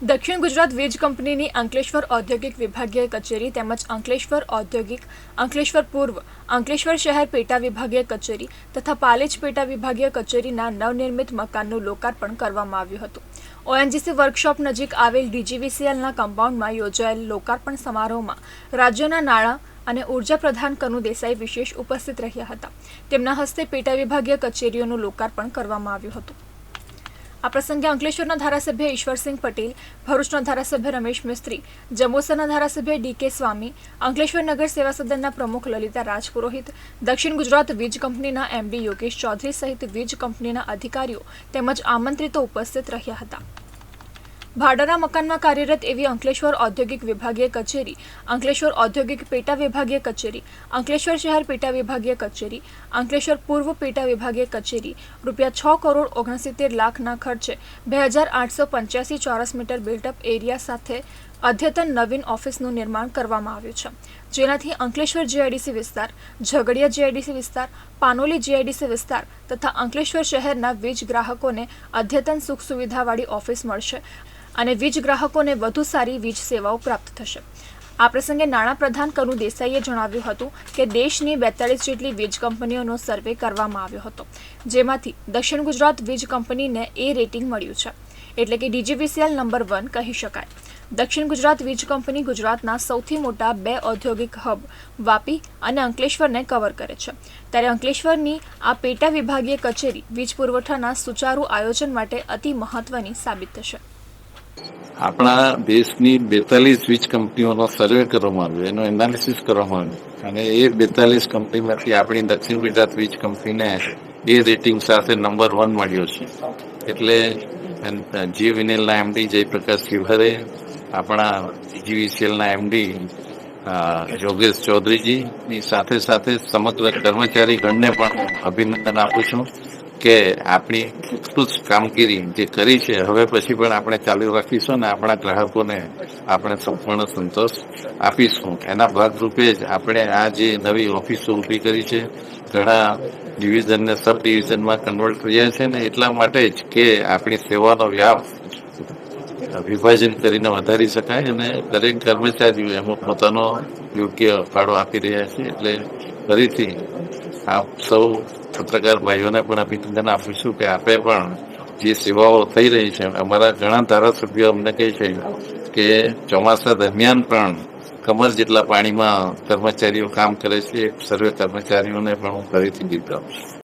દક્ષિણ ગુજરાત વીજ કંપનીની અંકલેશ્વર ઔદ્યોગિક વિભાગીય કચેરી તેમજ અંકલેશ્વર ઔદ્યોગિક, અંકલેશ્વર પૂર્વ, અંકલેશ્વર શહેર પેટા વિભાગીય કચેરી તથા પાલેજ પેટા વિભાગીય કચેરીના નવનિર્મિત મકાનનું લોકાર્પણ કરવામાં આવ્યું હતું. ઓએનજીસી વર્કશોપ નજીક આવેલ ડીજીવીસીએલના કમ્પાઉન્ડમાં યોજાયેલ લોકાર્પણ સમારોહમાં રાજ્યના નાણાં અને ઊર્જા પ્રધાન કનુ દેસાઈ વિશેષ ઉપસ્થિત રહ્યા હતા. તેમના હસ્તે પેટા વિભાગીય કચેરીઓનું લોકાર્પણ કરવામાં આવ્યું હતું. આ પ્રસંગે અંકલેશ્વરના ધારાસભ્ય ઈશ્વરસિંહ પટેલ, ભરૂચના ધારાસભ્ય રમેશ મિસ્ત્રી જંબુસરના ધારાસભ્ય ડી કે સ્વામી, અંકલેશ્વર નગર સેવા સદનના પ્રમુખ લલિતા રાજપુરોહિત, દક્ષિણ ગુજરાત વીજ કંપનીના એમડી યોગેશ ચૌધરી સહિત વીજ કંપનીના અધિકારીઓ તેમજ આમંત્રિતો ઉપસ્થિત રહ્યા હતા. ભાડાના મકાનમાં કાર્યરત એવી અંકલેશ્વર ઔદ્યોગિક વિભાગીય કચેરી, અંકલેશ્વર ઔદ્યોગિક પેટા વિભાગીય કચેરી, અંકલેશ્વર શહેર પેટા વિભાગીય કચેરી, અંકલેશ્વર પૂર્વ પેટા વિભાગીય કચેરી. રૂપિયા છ કરોડ ઓગણસિત્તેર લાખના ખર્ચે બે હજાર આઠસો પંચ્યાસી ચોરસ મીટર બિલ્ટઅપ એરિયા સાથે અદ્યતન નવીન ઓફિસનું નિર્માણ કરવામાં આવ્યું છે. જેનાથી અંકલેશ્વર જીઆઈડીસી વિસ્તાર, ઝઘડિયા જીઆઈડીસી વિસ્તાર, પાનોલી જીઆઈડીસી વિસ્તાર તથા અંકલેશ્વર શહેરના વીજ ગ્રાહકોને અદ્યતન સુખ સુવિધાવાળી ઓફિસ મળશે. અને વીજ ગ્રાહકોને વધુ સારી વીજ સેવાઓ પ્રાપ્ત થશે. આ પ્રસંગે નાણાં પ્રધાન કનુ દેસાઈએ જણાવ્યું હતું કે દેશની બેતાળીસ જેટલી વીજ કંપનીઓનો સર્વે કરવામાં આવ્યો હતો, જેમાંથી દક્ષિણ ગુજરાત વીજ કંપનીને એ રેટિંગ મળ્યું છે. એટલે કે ડીજીવીસીએલ નંબર વન કહી શકાય. દક્ષિણ ગુજરાત વીજ કંપની ગુજરાતના સૌથી મોટા બે ઔદ્યોગિક હબ, વાપી અને અંકલેશ્વરને કવર કરે છે. ત્યારે અંકલેશ્વરની આ પેટા વિભાગીય કચેરી વીજ પુરવઠાના સુચારુ આયોજન માટે અતિ મહત્વની સાબિત થશે. આપણા દેશની બેતાલીસ વીજ કંપનીઓનો સર્વે કરવામાં આવ્યો, એનો એનાલિસિસ કરવામાં આવ્યું. અને એ બેતાલીસ કંપનીમાંથી આપણી દક્ષિણ ગુજરાત વીજ કંપનીને એ રેટિંગ સાથે નંબર વન મળ્યો છે. એટલે જી વિનેલના એમડી જયપ્રકાશ શિવહરે, આપણા જીવીસીએલના એમડી યોગેશ ચૌધરીજીની સાથે સાથે સમગ્ર કર્મચારી ગણને પણ અભિનંદન આપું છું. કે આપણી જ કામગીરી જે કરી છે, હવે પછી પણ આપણે ચાલુ રાખીશું અને આપણા ગ્રાહકોને આપણે સંપૂર્ણ સંતોષ આપીશું. એના ભાગરૂપે જ આપણે આ જે નવી ઓફિસો ઊભી કરી છે, ઘણા ડિવિઝનને સબ ડિવિઝનમાં કન્વર્ટ કર્યા છે ને એટલા માટે જ કે આપણી સેવાનો વ્યાપ વિભાજન કરીને વધારી શકાય અને દરેક કર્મચારીઓ એમાં પોતાનો યોગ્ય ફાળો આપી રહ્યા છે. એટલે ફરીથી આપ સૌ પત્રકાર ભાઈઓને પણ અભિનંદન આપીશું કે આપે પણ જે સેવાઓ થઈ રહી છે, અમારા ઘણા ધારાસભ્યો અમને કહે છે કે ચોમાસા દરમિયાન પણ કમર જેટલા પાણીમાં કર્મચારીઓ કામ કરે છે, સર્વે કર્મચારીઓને પણ હું ફરીથી બિરદાવું છું.